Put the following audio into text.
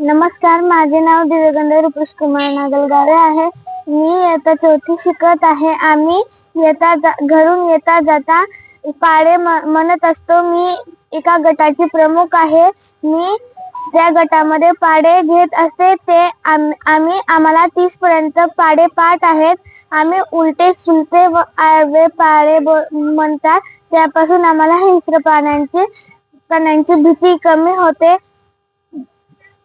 नमस्कार माझे नाव दिव्यगंधा रुपेश कुमार नागलगारे आहे. मी येता चौथी शिकत आहे. आम्ही येता जा- घरून येता जाता पाळे म- म्हणत असतो मी एका गटाची प्रमुख आहे. मी त्या गटामध्ये पाडे घेत असते ते आम्ही आम्हाला तीस पर्यंत पाडे पाठ आहेत. आम्ही उलटे सुलटे व आळवे पाडे म्हणतात. त्यापासून आम्हाला हिंस्र प्राण्यांची प्राण्यांची भीती कमी होते.